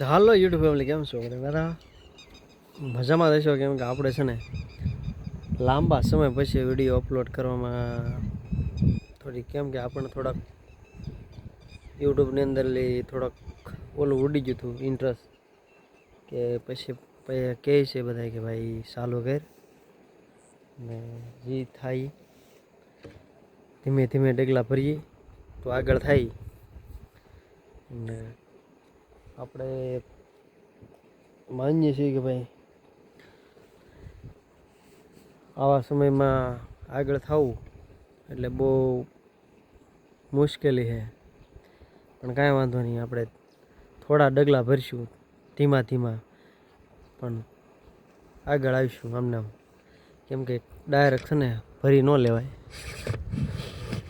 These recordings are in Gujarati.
હાલો યુટ્યુબ ફેમિલી કેમ છો? બધા બધા મજામાં રહેશો કેમ કે આપણે છે ને લાંબા સમય પછી વીડિયો અપલોડ કરવામાં થોડી કેમ કે આપણને થોડાક યુટ્યુબની અંદર લઈ થોડાક ઓલું ઉડી ગયું હતું ઇન્ટરેસ્ટ કે પછી પછી કહે છે બધા કે ભાઈ ચાલુ કર. ને જે થાય. ધીમે ધીમે ડગલા ભરીએ તો આગળ થાય. ને આપણે માનીએ છીએ કે ભાઈ આવા સમયમાં આગળ થવું એટલે બહુ મુશ્કેલી છે. પણ કાંઈ વાંધો નહીં, આપણે થોડા ડગલા ભરશું ધીમા ધીમા. પણ આગળ આવીશું આમને આમ. કેમ કે ડાયરેક્ટ છે ને, ભરી ન લેવાય.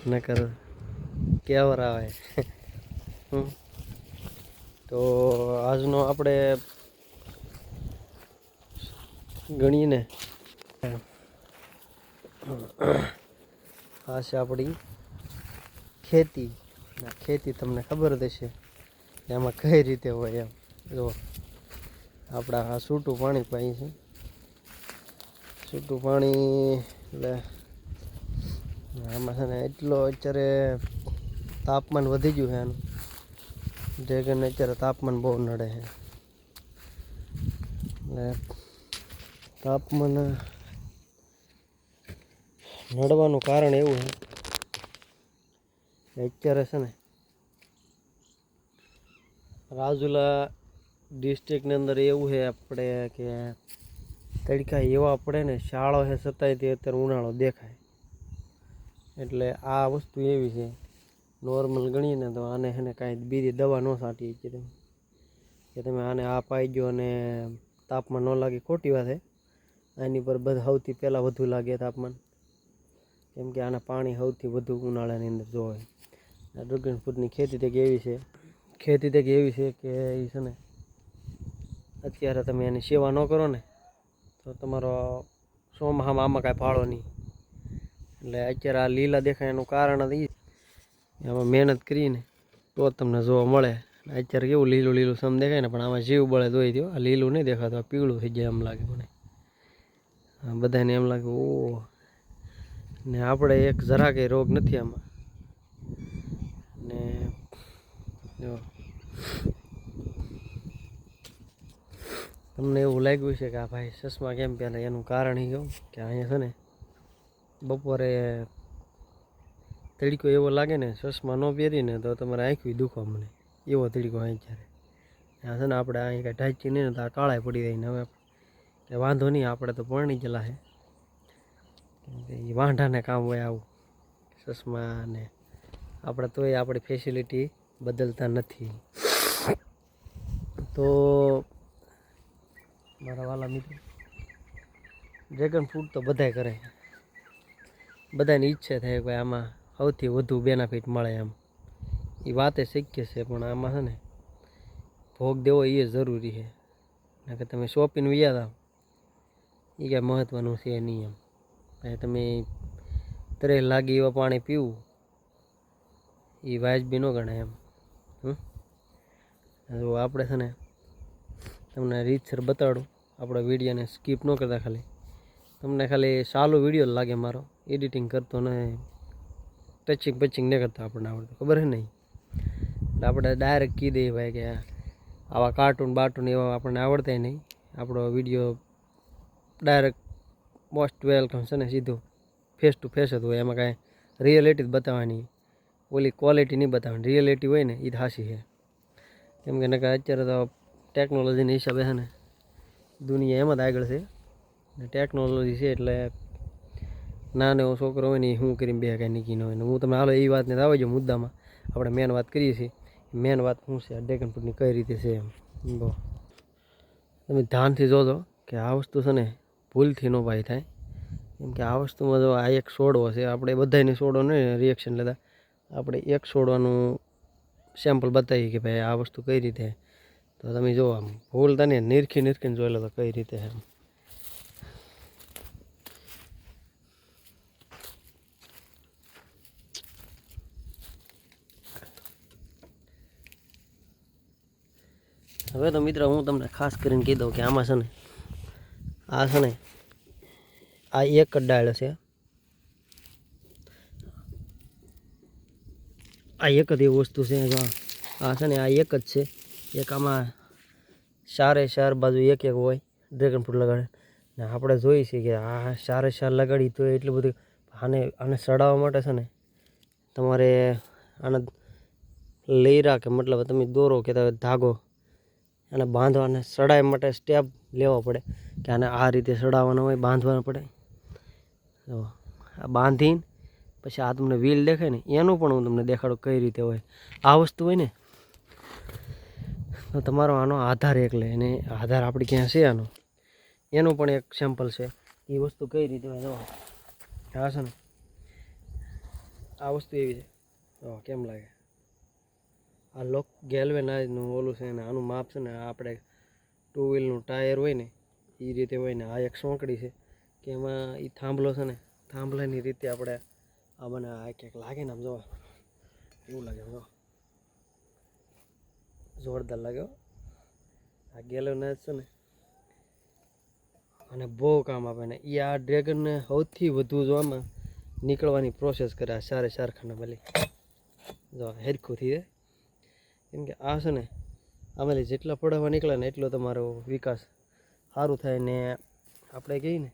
નકર કેવર આવે. હમ. તો આજનો આપણે ગણીને આ છે આપણી ખેતી. ખેતી તમને ખબર જ કે કઈ રીતે હોય એમ. જો, આપણા આ સૂટું પાણી પાઈ છે. સૂટું પાણી, એટલે આમાં છે ને એટલો અત્યારે તાપમાન વધી ગયું છે એનું. ડ્રેગન અત્યારે તાપમાન બહુ નડે છે. એટલે તાપમાન નડવાનું કારણ એવું છે. અત્યારે છે ને, રાજુલા ડિસ્ટ્રિક્ટની અંદર એવું છે આપણે કે તડકા એવા પડે ને, શાળો છે, છતાંય તે અત્યારે ઉનાળો દેખાય. એટલે આ વસ્તુ એવી છે. નોર્મલ ગણીએ ને તો આને છે ને કાંઈ બીજી દવા ન છાંટીએ કે તમે કે તમે આને આ પાઈ ગયો અને તાપમાન ન લાગે, ખોટી વાત છે આની પર બધા સૌથી પહેલાં વધુ લાગે તાપમાન. કેમ કે આને પાણી સૌથી વધુ ઉનાળાની અંદર જોવે. આ ડ્રેગન ફ્રૂટની ખેતી તે એવી છે. ખેતી તે એવી છે કે એ છે ને અત્યારે તમે એની સેવા ન કરો ને, તો તમારો સોમાહામાં આમાં કાંઈ ફાળો નહીં. એટલે અત્યારે આ લીલા દેખાય એનું કારણ જ એમાં મહેનત કરીને તો તમને જોવા મળે. અત્યારે કેવું લીલું લીલું સમ દેખાય ને, પણ આમાં જીવ બળે દોઈ દો આ લીલું નહીં દેખાતું, આ પીળું થઈ જાય એમ લાગે મને. બધાને એમ લાગે ઓ ને આપણે એક જરા કંઈ રોગ નથી આમાં. ને જો. તમને એવું લાગ્યું છે કે આ ભાઈ ચશ્મા કેમ પહેરે એનું કારણ એ કહું કે અહીંયા છે ને, બપોરે તડકો એવો લાગે ને, ચશ્મા ન પહેરીને તો તમારે આંખી દુખો મને એવો તડકો અહીં ક્યારે? આ છે ને આપણે અહીં કાંઈ ઢાંચી નહીં તો આ કાળા પડી જાય ને હવે કે વાંધો નહીં, આપણે તો પરણી ગયેલા છે. એ વાંઢાને કામ હોય આવું. ચશ્મા ને આપણે તોય આપણી ફેસિલિટી બદલતા નથી. તો મારા વાલા મિત્રો ડ્રેગન ફ્રૂટ તો બધાય કરે. બધાની ઈચ્છા થાય કે આમાં સૌથી વધુ બેનિફિટ મળે એમ. એ વાતે શક્ય છે, પણ આમાં છે ને ભોગ દેવો એ જરૂરી છે. કે તમે શોપિંગ વ્યા હતા એ કાંઈ મહત્ત્વનું છે નહીં એમ. કાંઈ તમે તરે લાગે એવા પાણી પીવું એ વાજબી ન ગણાય એમ. જો આપણે છે ને તમને રીતસર બતાડું, આપણા વિડીયોને સ્કીપ ન કરતા ખાલી. તમને ખાલી સારો વીડિયો લાગે મારો એડિટિંગ કરતો ને ટચિંગ પચિંગ ન કરતા આપણને આવડતું, ખબર છે નહીં? એટલે આપણે ડાયરેક્ટ કહી દઈએ ભાઈ કે આવા કાર્ટૂન બાર્ટૂન એવા આપણને આવડતા નહીં. આપણો વીડિયો ડાયરેક્ટ મોસ્ટ વેલકમ છે ને સીધું. ફેસ ટુ ફેસ જ હોય, એમાં કાંઈ રિયલિટી જ બતાવવાની. ઓલી ક્વોલિટી નહીં બતાવવાની રિયલિટી હોય ને એ જ હાસી છે. કેમ કે નકર અત્યારે તો ટેકનોલોજીના હિસાબે છે ને, દુનિયા એમ જ આગળ છે. ટેકનોલોજી છે એટલે નાનો એવો છોકરો હોય ને એ શું કરીને બે કાંઈ નીકળી ન હોય ને હું તમને હાલો એ વાતને આવે છે મુદ્દામાં. આપણે મેન વાત કરીએ છીએ. મેન વાત શું છે? ફ્રૂટની કઈ રીતે છે એમ. બહુ. તમે ધ્યાનથી જોજો કે આ વસ્તુ છે ને ભૂલથી ન ભાઈ થાય. કેમ કે આ વસ્તુમાં જો આ એક છોડવો છે, આપણે બધાને છોડો નહીં રિએક્શન લેતા. આપણે એક છોડવાનું સેમ્પલ બતાવીએ કે ભાઈ આ વસ્તુ કઈ રીતે તો તમે જો આમ ભૂલતા ને નિરખી નિરખીને જોઈ લો તો કઈ રીતે એમ. હવે તો મિત્ર હું તમને ખાસ કરીને કહી દઉં કે આમાં છે ને, આ છે ને, આ એક જ ડાળ છે. આ એક જ એવી વસ્તુ છે આ- છે ને આ એક જ છે. એક આમાં ચારે ચાર બાજુ એક એક હોય ડ્રેગન ફ્રૂટ લગાડે. ને આપણે જોઈએ છીએ કે આ ચારે ચાર લગાડી તો એટલું બધું આને આને સડાવવા માટે છે ને, તમારે આને લઈરા કે મતલબ તમે દોરો કે તમે ધાગો અને બાંધવાને સડાઈ માટે સ્ટેપ લેવો પડે કે આને આ રીતે સડાવવાનો હોય, બાંધવાનો પડે. તો આ બાંધીને, પછી આ તમને વ્હીલ દેખાય ને, એનું પણ હું તમને દેખાડું કઈ રીતે હોય. આ વસ્તુ હોય ને, તો તમારો આનો આધાર એક લે. અને આધાર આપણે ક્યાં છે આનો? એનું પણ એક સેમ્પલ છે. એ વસ્તુ કઈ રીતે હોય? જો હા છે ને, આ વસ્તુ એવી છે. કેમ લાગે? આ લોક ગેલ્વેનાઇઝનું ઓલું છે ને, આનું માપ છે ને આપણે ટુ વ્હીલનું ટાયર હોય ને એ રીતે હોય ને, આ એક સોંકડી છે કે એમાં એ થાંભલો છે ને, થાંભલાની રીતે આપણે આ મને આ ક્યાંક લાગે ને આમ જોવા. એવું લાગે જો જોરદાર લાગ્યો આ ગેલ્વેનાઇઝ છે ને, અને બહુ કામ આપે ને એ આ ડ્રેગનને સૌથી વધુ જોવામાં નીકળવાની પ્રોસેસ કરે આ સારે સારખાના ભલે જો હેરખું થઈ જાય. કેમ કે આ છે ને આમાંથી જેટલા પડાવવા નીકળે ને એટલો તમારો વિકાસ સારું થાય ને આપણે કહીએ ને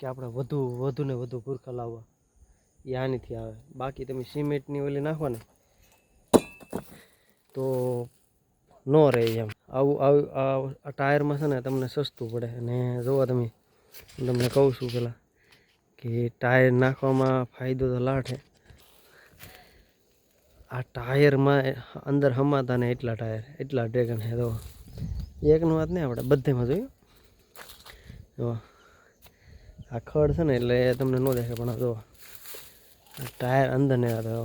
કે આપણે વધુ વધુ ને વધુ પુરખા લાવવા. એ આનીથી આવે. બાકી તમે સિમેન્ટની ઓલી નાખો ને, તો ન રહે એમ. આવું આવું આ ટાયરમાં છે ને તમને સસ્તું પડે. અને જોવા તમે તમને કહું છું પેલા, કે ટાયર નાખવામાં ફાયદો તો લાઠે. આ ટાયરમાં અંદર હમાતા ને એટલા ટાયર, એટલા ડ્રેગન હે તો એકનું વાત નહીં આપણે બધેમાં જોયું? જો, આ ખડ છે ને એટલે તમને ન દેખાય, પણ જો ટાયર અંદર ને આવતા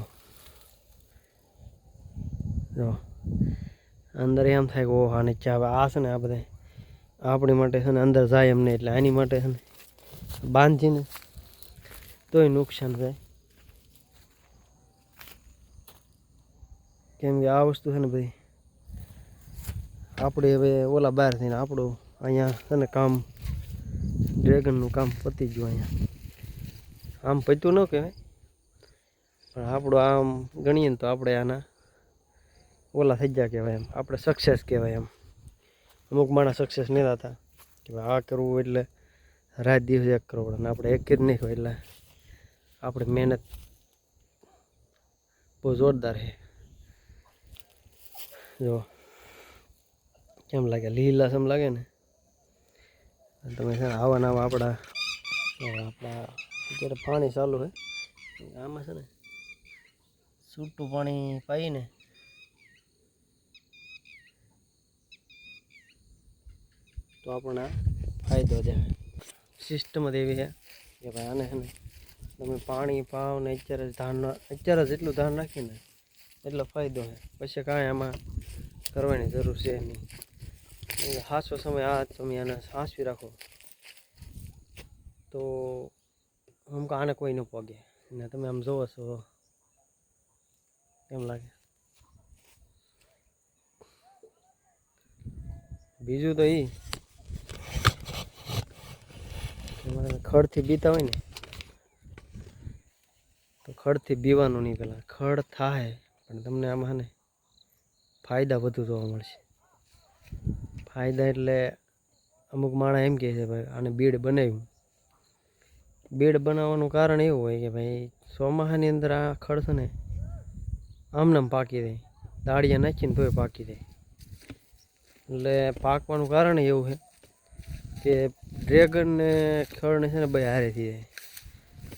જો, અંદર એમ થાય કે ઓહ નીચે આવે આ છે ને આ બધા આપણી માટે છે ને અંદર જાય એમ નહીં, એટલે આની માટે છે ને બાંધીને તોય નુકસાન થાય. કેમ કે આ વસ્તુ છે ને ભાઈ, આપણે હવે ઓલા બહાર થઈને આપણું અહીંયા છે ને કામ, ડ્રેગનનું કામ પતી ગયું અહીંયા. આમ પત્યું ન કહેવાય, પણ આપણું આમ ગણીએ ને તો આપણે આના ઓલા થઈ ગયા કહેવાય એમ. આપણે સક્સેસ કહેવાય એમ. અમુક માણસ સક્સેસ નહીં થતા, કે ભાઈ આ કરવું એટલે રાત દિવસ એક કરવો પડે અને આપણે એક જ નહીં હોય એટલે આપણે મહેનત બહુ જોરદાર છે. જો. કેમ લાગે? લીલા સમ લાગે ને? તમે છે ને આવા નવા આપણા આપણા, અત્યારે પાણી ચાલુ છે. આમાં છે ને છૂટું પાણી પાઈને તો આપણને ફાયદો છે. સિસ્ટમ જ એવી છે કે ભાઈ આને છે ને તમે પાણી પાવ ને અત્યારે જ ધાન અત્યારે જ એટલું ધાન નાખીને એટલો ફાયદો છે. પછી કાંઈ આમાં કરવાની જરૂર છે નહીં હાસો સમય, આ તમે આને સાચવી રાખો. તો આમ આને કોઈ ન પગે. ને તમે આમ જોવો છો. કેમ લાગે? બીજું તો એ ખડથી બીતા હોય ને, તો ખડથી બીવાનું નહીં પેલા. ખડ થાય, પણ તમને આમાં ને ફાયદા વધુ જોવા મળશે. ફાયદા એટલે અમુક માણસ એમ કહે છે ભાઈ, આને બીડ બનાવ્યું. બીડ બનાવવાનું કારણ એવું હોય કે ભાઈ ચોમાસાની અંદર આ ખડ છે ને, આમનામ પાકી દે. દાળિયા નાખીને તોય પાકી દે. એટલે પાકવાનું કારણ એવું છે કે ડ્રેગન ને ખડ છે ને ભાઈ હારે થઈ જાય.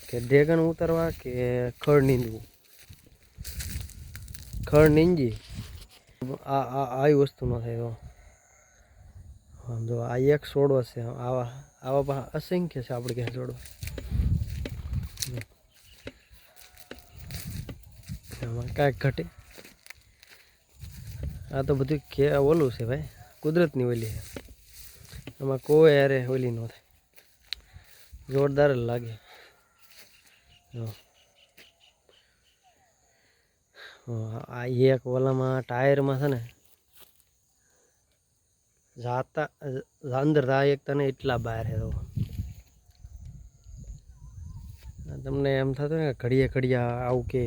કે ડ્રેગન ઉતારવા કે ખડ નીંદવું? ખડ નીંજી આ આ આવી વસ્તુ ન થાય તો આમ જો આ એક છોડવા છે. આવા આવા પણ અસંખ્ય છે આપણે ક્યાં છોડવા આમાં કાંઈક ઘટે. આ તો બધું કે, ઓલું છે ભાઈ, કુદરતની ઓલી છે. આમાં કોઈ અરે ઓલી ન થાય. જોરદાર લાગે. જો હા, આ એક ઓલામાં ટાયરમાં છે ને, જાતા, અંદર થાય એક તને એટલા બહાર હે તો. તમને એમ થતું ને ઘડિયા ઘડીએ આવું કે,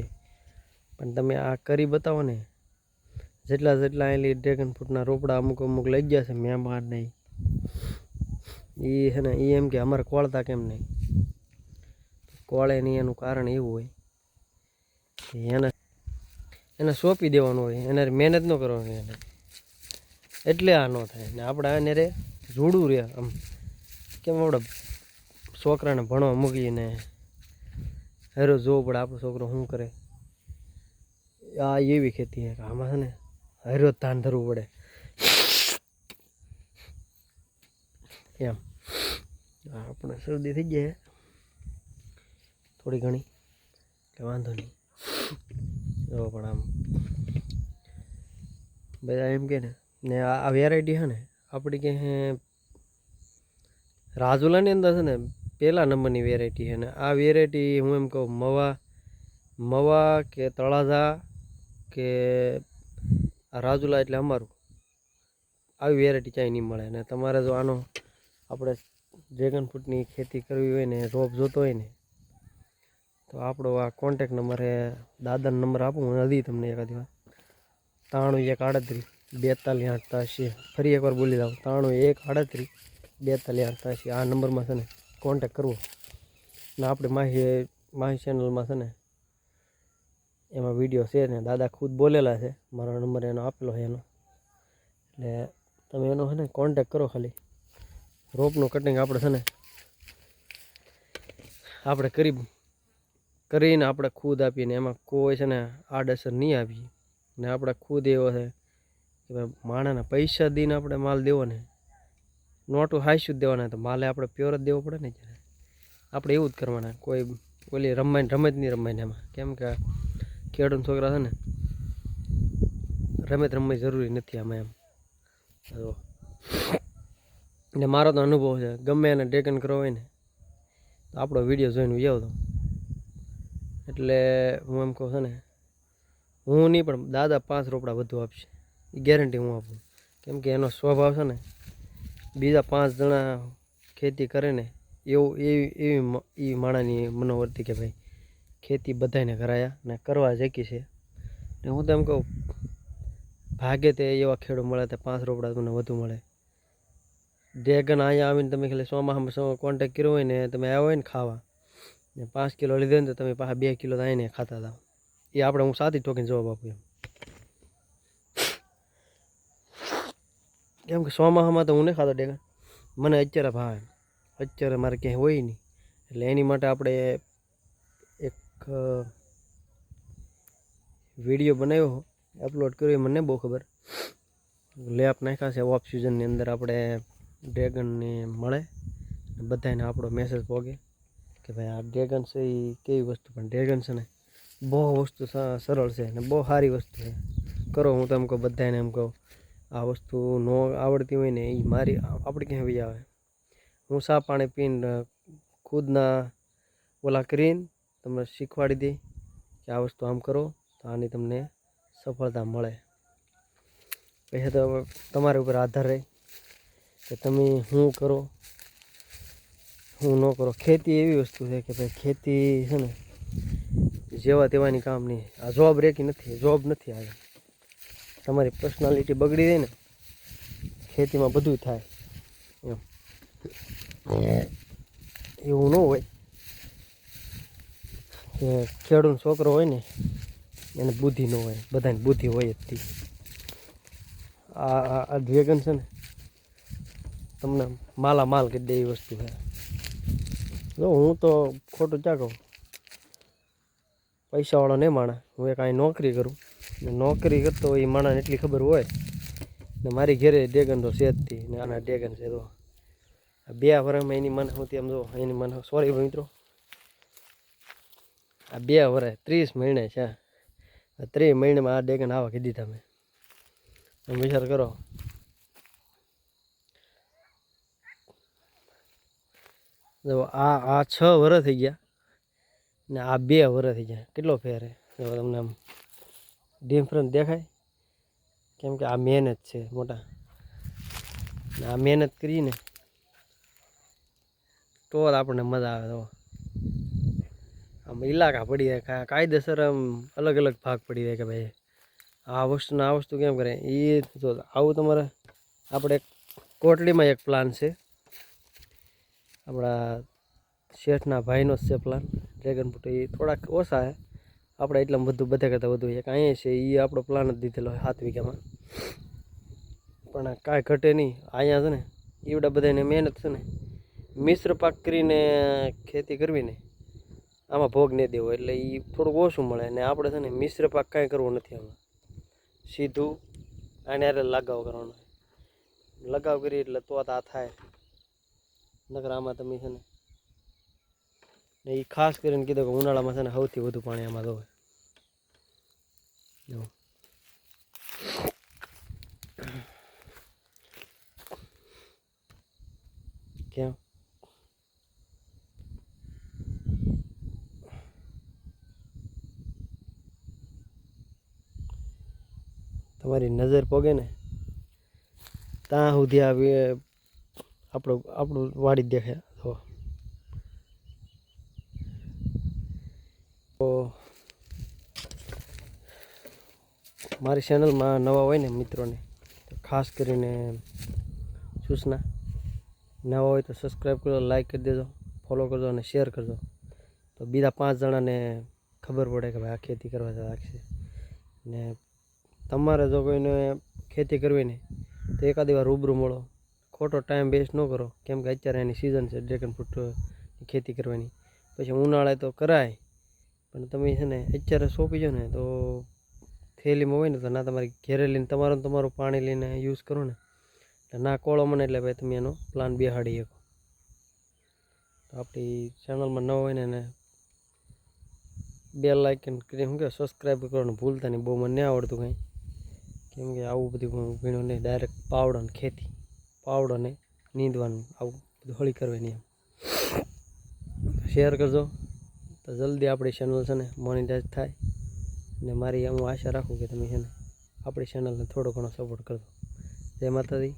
પણ તમે આ કરી બતાવો ને, જેટલા જેટલા એલી ડ્રેગન ફ્રૂટના રોપડા અમુક અમુક લઈ ગયા છે મહેમાન નહીં એ છે ને એ એમ કે અમારે કોળતા કેમ નહીં? કોળે નહીં એનું કારણ એવું હોય. એને એને સોંપી દેવાનું હોય, એને મહેનત ન કરવાની એને. એટલે આ ન થાય. ને આપણે એને રે જોડું રહે આમ. કેમ આપણે છોકરાને ભણવા મૂકીને હેરો જોવું પડે, આપણો છોકરો શું કરે. આ એવી ખેતી છે આમાં છે ને હેરો ધાન ધરવું પડે. એમ. આપણે શરદી થઈ જાય થોડી ઘણી. કે વાંધો નહીં. જો પણ આમ બધા એમ કે ને ને આ વેરાયટી છે ને આપણી કે રાજુલાની અંદર છે ને પહેલા નંબરની વેરાયટી છે ને, આ વેરાયટી હું એમ કહું મવા મવા કે તળાજા કે રાજુલા એટલે અમારું. આવી વેરાયટી ક્યાંય નહીં મળે. ને તમારે જો આનો આપણે ડ્રેગન ફ્રૂટની ખેતી કરવી હોય ને, રોપ જોતો હોય ને તો આપણો આ કોન્ટેક નંબર એ દાદાનો નંબર આપું, હું નથી તમને એકાદી વાર. ત્રાણું એક આડત્રીસ, બેતાલીસ અઠ્યાસી ફરી એકવાર બોલી દઉં ત્રાણું એક આડત્રીસ, બેતાલીસ અઠ્યાસી આ નંબરમાં છે ને કોન્ટેક કરવો. ને આપણે માહી માહી ચેનલમાં છે ને, એમાં વીડિયો છે ને, દાદા ખુદ બોલેલા છે. મારો નંબર એનો આપેલો છે એનો. એટલે તમે એનો છે ને કોન્ટેક કરો ખાલી. રોપનું કટિંગ આપણે છે ને, આપણે કરી કરીને આપણે ખુદ આપીને એમાં કોઈ છે ને આડઅસર નહીં આવી. ને આપણે ખુદ એવો છે કે ભાઈ માણસના પૈસા દઈને આપણે માલ દેવો ને, નોટું હાઈશું જ દેવાના તો માલે આપણે પ્યોર જ દેવો પડે ને જ્યારે આપણે એવું જ કરવાના, કોઈ ઓલી રમાય રમત નહીં રમાઈને એમાં. કેમ કે ખેડૂત છોકરા છે ને, રમત રમવી જરૂરી નથી આમાં એમ. તો ને મારો તો અનુભવ છે, ગમે એને ડેકન કરવો હોય ને, તો આપણો વીડિયો જોઈને આવતો એટલે હું એમ કહું છું ને, હું નહીં પણ દાદા પાંચ રોપડા વધુ આપશે. એ ગેરંટી હું આપું. કેમ કે એનો સ્વભાવ છે ને, બીજા પાંચ જણા ખેતી કરે ને, એવું, એવી એવી એ માણાની મનોવૃત્તિ કે ભાઈ, ખેતી બધાને કરાયા ને કરવા જેકી છે. ને હું તો એમ કહું, ભાગે તે એવા ખેડૂત મળે તે પાંચ રોપડા તમને વધુ મળે. ડ્રેગન અહીંયા આવીને તમે ખાલી સોમાં સો કોન્ટેક કર્યો હોય ને, તમે આવ્યા હોય ને ખાવા ને પાંચ કિલો લીધો ને તો તમે પાછા બે કિલો આવીને ખાતા હતા. એ આપણે હું સાથી ટોકીને જવાબ આપું એમ. કેમ કે સોમાહામાં તો હું નહીં ખાતો ડેગા મને અત્યારે ભાવે. અત્યારે મારે ક્યાંય હોય નહીં. એટલે એની માટે આપણે એક વીડિયો બનાવ્યો અપલોડ કર્યો એ મને બહુ ખબર. લેપ નાખ્યા છે ઓફ સિઝનની અંદર આપણે ડ્રેગનને મળે. બધાને આપણો મેસેજ પહોંચે કે ભાઈ આ ડ્રેગન એ કેવી વસ્તુ? પણ ડ્રેગન છે ને બહુ વસ્તુ સરળ છે ને બહુ સારી વસ્તુ છે. કરો, હું તો કહું બધાને એમ કહું, આ વસ્તુ ન આવડતી હોય ને એ મારી આપણે ક્યાં બી આવે? હું સા પાણી પીને ખુદના ઓલા કરીને તમને શીખવાડી દઈ કે આ વસ્તુ આમ કરો તો આની તમને સફળતા મળે. પછી તો તમારી ઉપર આધાર રહે કે તમે શું કરો શું ન કરો. ખેતી એવી વસ્તુ છે કે ભાઈ ખેતી છે ને જેવા તેવાની કામ નહીં. આ જોબ રેકી નથી જોબ નથી આવે. તમારી પર્સનાલિટી બગડી જાય ને, ખેતીમાં બધું થાય. એમ. એવું ન હોય. કે ખેડૂત છોકરો હોય ને, એને બુદ્ધિ ન હોય. બધાને બુદ્ધિ હોય જ તી. આ, આ- આ ડ્રેગન છે ને, તમને માલા માલ કરી દે એવી વસ્તુ છે. જો હું તો ખોટું ક્યાં કહું? પૈસાવાળો નહીં માણા હું એ કાંઈ નોકરી કરું. નોકરી કરતો હોય એ માણસને એટલી ખબર હોય ને મારી ઘેરે ડેગન તો છે ને આના ડેગન છે તો બે વર્ષમાં એની મને હું તેમ જો, એની મને સોરી મિત્રો. આ બે વર્ષ ત્રીસ મહિને છે. ત્રીસ મહિનામાં આ ડેગન આવા કીધી તમે વિચાર કરો. જો આ આ છ વરસ થઈ ગયા ને આ બે વર થઈ ગયા. કેટલો ફેર જો તમને આમ ડિફરન્સ દેખાય? કેમ કે આ મહેનત છે મોટા. ને આ મહેનત કરીને તો આપણને મજા આવે. તો આમ ઇલાકા પડી જાય. કાયદેસર આમ અલગ અલગ ભાગ પડી જાય કે ભાઈ આ વસ્તુને આ વસ્તુ કેમ કરે? એ જો આવું તમારે, આપણે કોટલીમાં એક પ્લાન છે. આપણા શેઠના ભાઈનો જ છે પ્લાન ડ્રેગન ફ્રૂટ એ થોડાક ઓછા છે. આપણે એટલા બધું, બધા કરતાં વધુ એક અહીંયા છે એ આપણો પ્લાન જ દીધેલો સાત વીઘામાં. પણ કાંઈ ઘટે નહીં. અહીંયા છે ને એવડા બધાને મહેનત છે ને, મિશ્ર પાક કરીને ખેતી કરવી ને, આમાં ભોગ નહીં દેવો. એટલે એ થોડુંક ઓછું મળે. ને આપણે છે ને, મિશ્ર પાક કાંઈ કરવો નથી આમાં. સીધું આને હારે લગાવ કરવાનો લગાવ કરી એટલે તો આ થાય. નકર તમે છે ને ને એ ખાસ કરીને કીધું કે ઉનાળામાં છે ને સૌથી વધુ પાણી આમાં દોવે કેમ? તમારી નજર પોગે ને, ત્યાં સુધી આવી આપણું આપણું વાડી જ દેખાય. તો મારી ચેનલમાં નવા હોય ને મિત્રોને ખાસ કરીને સૂચના. નવા હોય તો સબસ્ક્રાઈબ કરજો લાઈક કરી દેજો ફોલો કરજો અને શેર કરજો. તો બીજા પાંચ જણાને ખબર પડે કે ભાઈ આ ખેતી કરવા લાગશે ને તમારે જો કોઈને ખેતી કરવી ને, તો એકાદી વાર રૂબરૂ મળો. ખોટો ટાઈમ વેસ્ટ ન કરો. કેમ કે અત્યારે એની સિઝન છે ડ્રેગન ફ્રૂટ ખેતી કરવાની. પછી ઉનાળે તો કરાય, પણ તમે છે ને અત્યારે સોંપી જાઓ ને, તો થેલીમાં હોય ને, તો ના તમારી ઘેરે લઈને તમારું તમારું પાણી લઈને યુઝ કરો ને. એટલે ના કોળો મને એટલે ભાઈ તમે એનો પ્લાન બેહાડી શકો. તો આપણી ચેનલમાં ન હોય ને, એને બે લાઇક કરીને શું કે સબસ્ક્રાઈબ કરવાનું ભૂલતા નહીં. બહુ મને આવડતું કંઈ. કેમ કે આવું બધું હું નહીં ડાયરેક્ટ પાવડો ને ખેતી. પાવડો ને નીંદવાનું, આવું બધું હોળી કરવાની એમ. શેર કરજો. તો જલ્દી આપણી ચેનલ છે ને મોનિટાઈઝ થાય. ને મારી હું આશા રાખું કે તમે છે ને આપણી ચેનલને થોડો ઘણો સપોર્ટ કરજો. જય માતાજી.